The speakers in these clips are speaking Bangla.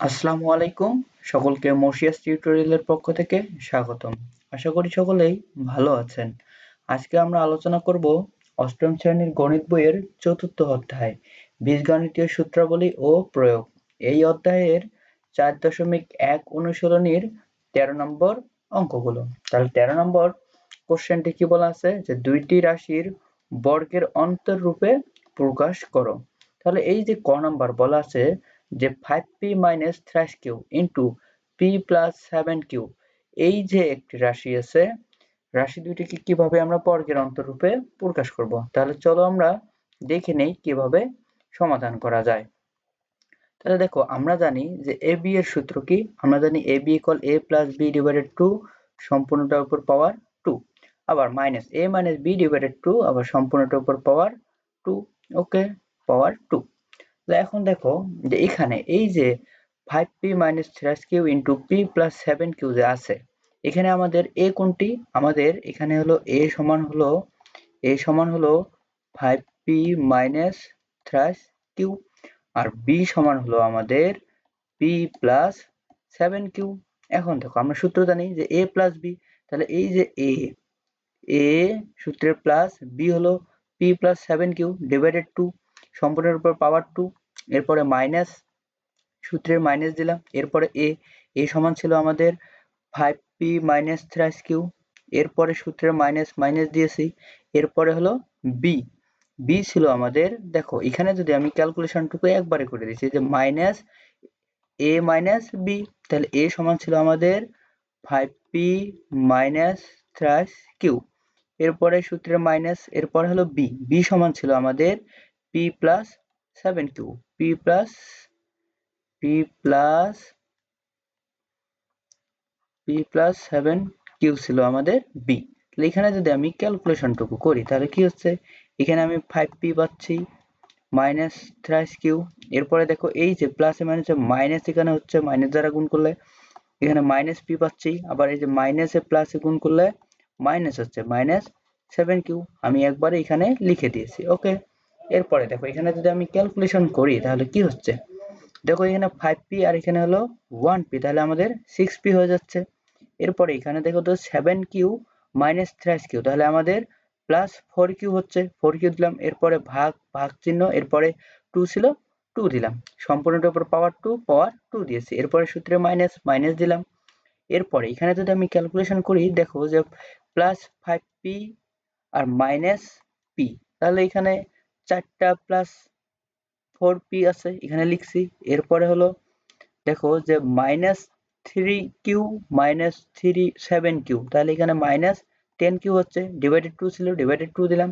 আসসালামু আলাইকুম। সকলকে মর্সিয়াস টিউটোরিয়ালের পক্ষ থেকে স্বাগতম। আশা করি সকলেই ভালো আছেন। আজকে আমরা আলোচনা করব অষ্টম শ্রেণির গণিত বইয়ের চতুর্থ অধ্যায়, বীজগণিতীয় সূত্রাবলী ও প্রয়োগ। এই অধ্যায়ের চার দশমিক এক অনুশীলনীর তেরো নম্বর অঙ্কগুলো। তাহলে তেরো নম্বর কোশ্চেনটি কি বলা আছে? যে দুইটি রাশির বর্গের অন্তর রূপে প্রকাশ করো। তাহলে এই যে ক নাম্বার বলা আছে যে five P minus thrice Q into P plus seven Q এই যে একটি রাশি আছে, রাশি দুইটিকে কীভাবে আমরা বর্গের অন্তরূপে প্রকাশ করব? তাহলে চলো আমরা দেখে নেই কীভাবে সমাধান করা যায়। তাহলে দেখো, আমরা জানি যে এ বি এর সূত্র কি? আমরা জানি A B equal A plus B divided two সম্পূর্ণটার উপর পাওয়ার টু আবার minus A minus B divided two আবার সম্পূর্ণটার উপর পাওয়ার টু ওকে পাওয়ার টু এখন দেখো যে এখানে এই যে five P minus thrice Q into P plus seven Q যে আছে। এখানে আমাদের এ কোনটি? আমাদের এখানে হলো এ সমান হলো এ সমান হলো five P minus thrice Q আর বি সমান হলো আমাদের পি প্লাস সেভেন কিউ এখন দেখো আমরা সূত্র জানি যে এ প্লাস বি তাহলে এই যে এ এ সূত্রের প্লাস বি হলো P plus seven Q divided two সম্পূর্ণের উপর পাওয়ার টু এরপরে মাইনাস সূত্রের মাইনাস দিলাম, এরপরে এ এ সমান ছিল আমাদের five P minus thrice Q এরপরে সূত্রের মাইনাস মাইনাস দিয়েছি, এরপরে হলো বি বি ছিল আমাদের, দেখো, এখানে যদি আমি ক্যালকুলেশনটুকু একবারে করে দিচ্ছি যে মাইনাস এ মাইনাস বি তাহলে এ সমান ছিল আমাদের five P minus thrice Q এরপরে সূত্রের মাইনাস এরপর হলো বি বি সমান ছিল আমাদের P plus seven Q P plus P plus P plus seven Q ছিল আমাদের বি তাহলে এখানে যদি আমি ক্যালকুলেশনটুকু করি, তাহলে কি হচ্ছে? এখানে আমি ফাইভ পি পাচ্ছি মাইনাস থ্রাইস কিউ। এরপরে দেখো এই যে প্লাসে মাইনাসে মাইনাস এখানে হচ্ছে মাইনাস দ্বারা গুণ করলে, এখানে মাইনাস পি পাচ্ছি। আবার এই যে মাইনাসে প্লাসে গুণ করলে মাইনাস হচ্ছে মাইনাস সেভেন কিউ। আমি একবারে এখানে লিখে দিয়েছি ওকে এরপরে দেখো, এখানে যদি আমি ক্যালকুলেশন করি, তাহলে কি হচ্ছে? দেখো, এখানে ফাইভ পি আর এখানে হলো ওয়ান পি তাহলে আমাদের সিক্স পি হয়ে যাচ্ছে। এরপরে এখানে দেখো তো seven Q minus thrice Q তাহলে আমাদের প্লাস ফোর কিউ হচ্ছে। ফোর কিউ দিলাম, এরপরে ভাগ ভাগ চিহ্ন, এরপরে টু ছিল টু দিলাম। সম্পূর্ণটার উপর পাওয়ার টু পাওয়ার টু দিয়েছি। এরপরে সূত্রে মাইনাস মাইনাস দিলাম। এরপরে এখানে যদি আমি ক্যালকুলেশন করি, দেখো যে প্লাস ফাইভ পি আর মাইনাস পি তাহলে এখানে চারটা প্লাস ফোর পি আছে, এখানে লিখছি। এরপরে হলো, দেখো যে minus three Q minus three seven Q তাহলে এখানে মাইনাস টেন কিউ হচ্ছে ডিভাইডেড টু ছিল ডিভাইডেড টু দিলাম।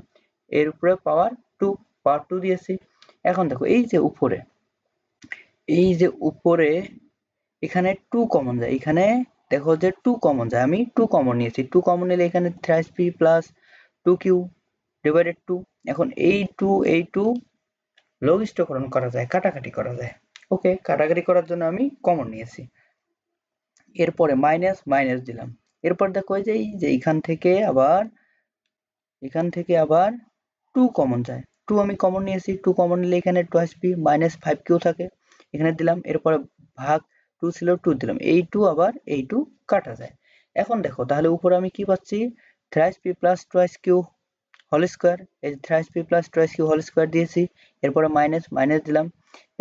এর উপরে পাওয়ার টু পাওয়ার টু দিয়েছি। এখন দেখো, এই যে উপরে, এই যে উপরে, এখানে টু কমন যায়। এখানে দেখো যে টু কমন যায়। আমি টু কমন নিয়েছি। টু কমন নিলে এখানে thrice P plus two Q divided two এখন এই টু এই টু লঘিষ্ঠকরণ করা যায়, কাটাকাটি করা যায়। ওকে, কাটাকাটি করার জন্য আমি কমন নিয়েছি। এরপরে মাইনাস মাইনাস দিলাম। এরপর দেখো যে, এই যে এখান থেকে আবার, এখান থেকে আবার টু কমন যায়। টু আমি কমন নিয়েছি টু কমন নিলে এখানে টু আসবি মাইনাস ফাইভ কিউ থাকে। এখানে দিলাম, এরপরে ভাগ টু ছিল টু দিলাম। এই টু আবার, এই টু কাটা যায়। এখন দেখো, তাহলে উপরে আমি কি পাচ্ছি? Thrice P plus twice Q whole square এই thrice P plus twice Q whole square দিয়েছি, এরপরে মাইনাস মাইনাস দিলাম,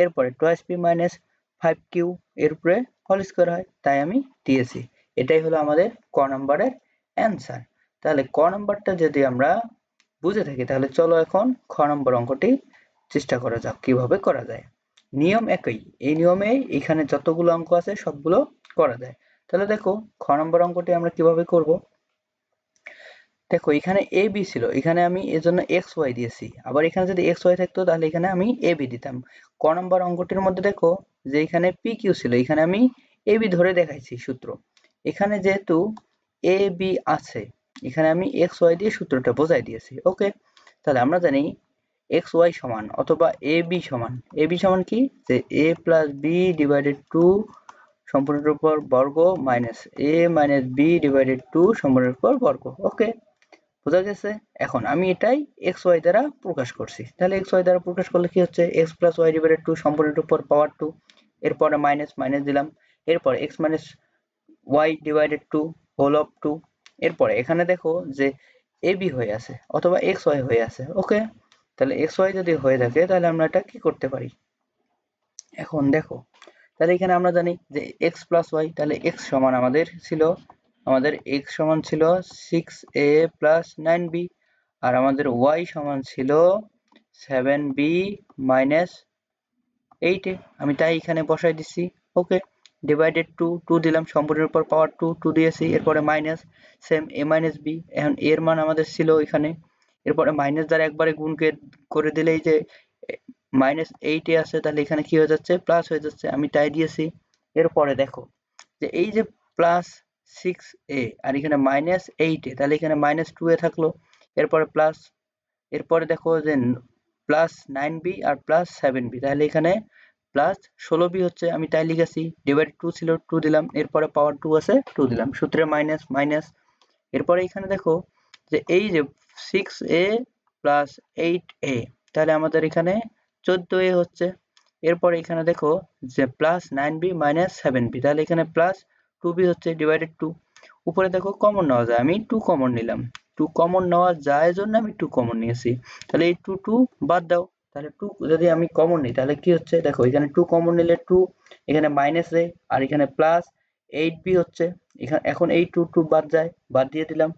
এরপরে twice P minus five Q এর উপরে হোল স্কোয়ার হয়, তাই আমি দিয়েছি। এটাই হলো আমাদের ক নম্বরের অ্যান্সার তাহলে ক নম্বরটা যদি আমরা বুঝে থাকি, তাহলে চলো এখন খ নম্বর অঙ্কটি চেষ্টা করা যাক, কীভাবে করা যায়। নিয়ম একই, এই নিয়মে এখানে যতগুলো অঙ্ক আছে সবগুলো করা যায়। তাহলে দেখো, খ নম্বর অঙ্কটি আমরা কীভাবে করব? দেখো, এখানে এ বি ছিল। এখানে আমি এর জন্য এক্স ওয়াই দিয়েছি। আবার এখানে যদি এক্স ওয়াই থাকতো, তাহলে এখানে আমি এ বি দিতাম। ক নম্বর অঙ্কটির মধ্যে দেখো যে এখানে পি কিউ ছিল। এখানে আমি এ বি ধরে দেখাইছি সূত্র। এখানে যেহেতু এ বি আছে, এখানে আমি এক্স ওয়াই দিয়ে সূত্রটা বোঝাই দিয়েছি। ওকে? তাহলে আমরা জানি এক্স ওয়াই সমান অথবা এ বি সমান। এ বি সমান কি? যে A plus B divided two সম্পূর্ণের উপর বর্গ minus A minus B divided two সম্পূর্ণের উপর বর্গ। ওকে? বোঝা গেছে? এখন আমি এটাই এক্স ওয়াই দ্বারা প্রকাশ করছি। তাহলে এক্স ওয়াই দ্বারা প্রকাশ করলে কি হচ্ছে? X plus Y divided two সম্পূর্ণের উপর পাওয়ার টু এরপরে মাইনাস মাইনাস দিলাম। এরপর X minus Y divided two whole of two এরপরে এখানে দেখো যে এ বি হয়ে আছে অথবা এক্স ওয়াই হয়ে আছে ওকে তাহলে এক্স ওয়াই যদি হয়ে থাকে, তাহলে আমরা এটা কি করতে পারি? এখন দেখো, তাহলে এখানে আমরা জানি যে এক্স প্লাস ওয়াই তাহলে এক্স সমান আমাদের ছিল আমাদের এক্স সমান ছিল six A plus nine B আর আমাদের ওয়াই সমান ছিল সেভেন বি মাইনাস আমি তাই এখানে বসাই দিচ্ছি। ওকে ডিভাইডেড টু টু দিলাম, সম্পূর্ণের উপর পাওয়ার টু টু দিয়েছি। এরপরে minus same A minus B এখন এর মান আমাদের ছিল এখানে। এরপরে মাইনাস দ্বারা একবারে গুণকে করে দিলেই যে মাইনাস এইটে আছে, তাহলে এখানে কি হয়ে যাচ্ছে? প্লাস হয়ে যাচ্ছে। আমি তাই দিয়েছি। এরপরে দেখো, যে এই যে প্লাস সিক্স এ আর এখানে মাইনাস এইট এ তাহলে এখানে মাইনাস টু এ থাকল। এরপরে প্লাস এরপরে দেখো যে প্লাস নাইন বি আর প্লাস সেভেন বি তাহলে এখানে প্লাস ষোলো বি হচ্ছে, আমি তাই লিখেছি ডিভাইড টু ছিল টু দিলাম, এরপরে পাওয়ার টু আছে টু দিলাম। সূত্রে মাইনাস মাইনাস এরপরে এখানে দেখো যে এই যে six A plus eight A তাহলে আমাদের এখানে চোদ্দ এ হচ্ছে। এরপরে এখানে দেখো যে plus nine B minus seven B তাহলে এখানে প্লাস টু বি হচ্ছে ডিভাইডেড টু উপরে দেখো কমন নেওয়া যায়, আমি টু কমন নিলাম। টু কমন নেওয়া যায় জন্য আমি টু কমন নিয়েছি। তাহলে এই টু টু বাদ দাও। তাহলে টু যদি আমি কমন নিই, তাহলে কি হচ্ছে? দেখো, এখানে টু কমন নিলে টু এখানে মাইনাস এ আর এখানে প্লাস এইট বি হচ্ছে। এখানে এখন এই টু টু বাদ যায়, বাদ দিয়ে দিলাম।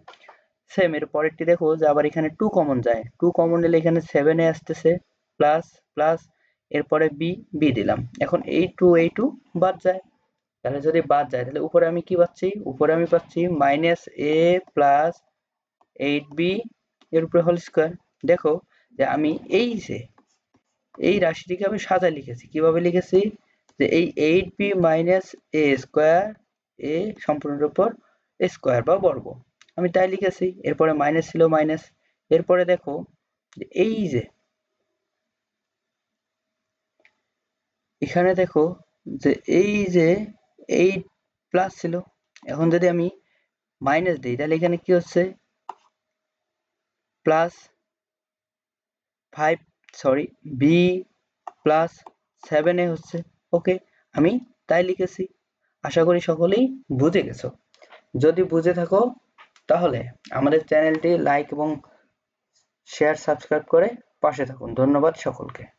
সেম এর পরেরটি দেখো যে আবার এখানে টু কমন যায়। টু কমন নিলে এখানে সেভেন এ আসতেছে প্লাস প্লাস এরপরে বি বি দিলাম। এখন এই টু এই টু বাদ যায়। তাহলে যদি বাদ যায়, তাহলে উপরে আমি কি পাচ্ছি? উপরে আমি পাচ্ছি minus A plus eight B এর উপরে হোল স্কোয়ার দেখো যে আমি এই যে, এই রাশিটিকে আমি সাজায় লিখেছি। কীভাবে লিখেছি? যে এই eight B minus A square A সম্পূর্ণের উপর স্কোয়ার বা বর্গ। আমি তাই লিখেছি। এরপরে মাইনাস ছিল মাইনাস এরপরে দেখো যে এই যে, এখানে দেখো যে এই যে এইট প্লাস ছিল। এখন যদি আমি মাইনাস দিই, তাহলে এখানে কি হচ্ছে? Plus five sorry B plus seven A হচ্ছে। ওকে আমি তাই লিখেছি। আশা করি সকলেই বুঝে গেছো। যদি বুঝে থাকো, তাহলে আমাদের চ্যানেলটি লাইক এবং শেয়ার সাবস্ক্রাইব করে পাশে থাকুন। ধন্যবাদ সকলকে।